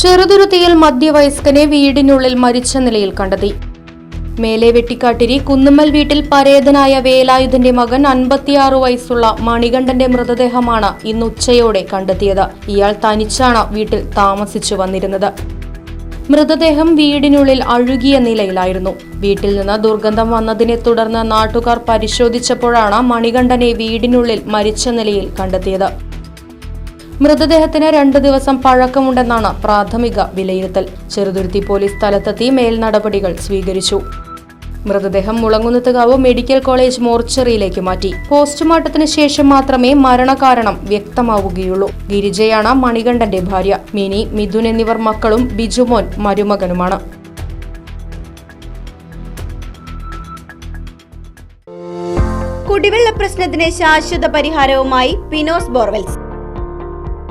ചെറുതുരുത്തിയിൽ മധ്യവയസ്കനെ വീടിനുള്ളിൽ മരിച്ച നിലയിൽ കണ്ടെത്തി. മേലെ വെട്ടിക്കാട്ടിരി കുന്നുമ്മൽ വീട്ടിൽ പരേതനായ വേലായുധന്റെ മകൻ അൻപത്തിയാറ് വയസ്സുള്ള മണികണ്ഠന്റെ മൃതദേഹമാണ് ഇന്ന് ഉച്ചയോടെ കണ്ടെത്തിയത്. ഇയാൾ തനിച്ചാണ് വീട്ടിൽ താമസിച്ചു വന്നിരുന്നത്. മൃതദേഹം വീടിനുള്ളിൽ അഴുകിയ നിലയിലായിരുന്നു. വീട്ടിൽ നിന്ന് ദുർഗന്ധം വന്നതിനെ തുടർന്ന് നാട്ടുകാർ പരിശോധിച്ചപ്പോഴാണ് മണികണ്ഠനെ വീടിനുള്ളിൽ മരിച്ച നിലയിൽ കണ്ടെത്തിയത്. മൃതദേഹത്തിന് രണ്ട് ദിവസം പഴക്കമുണ്ടെന്നാണ് പ്രാഥമിക വിലയിരുത്തൽ. ചെറുതുരുത്തി പോലീസ് സ്ഥലത്തെത്തി മേൽ നടപടികൾ സ്വീകരിച്ചു. മൃതദേഹം മുളങ്ങുന്നത്തുകാവ് മെഡിക്കൽ കോളേജ് മോർച്ചറിയിലേക്ക് മാറ്റി. പോസ്റ്റ്മോർട്ടത്തിന് ശേഷം മാത്രമേ മരണകാരണം വ്യക്തമാവുകയുള്ളൂ. ഗിരിജയാണ് മണികണ്ഠന്റെ ഭാര്യ. മിനി മിഥുൻ എന്നിവർ മക്കളും ബിജുമോൻ മരുമകനുമാണ്. കുടിവെള്ള പ്രശ്നത്തിന് ശാശ്വത പരിഹാരവുമായി പിനോസ് ബോർവെൽസ്.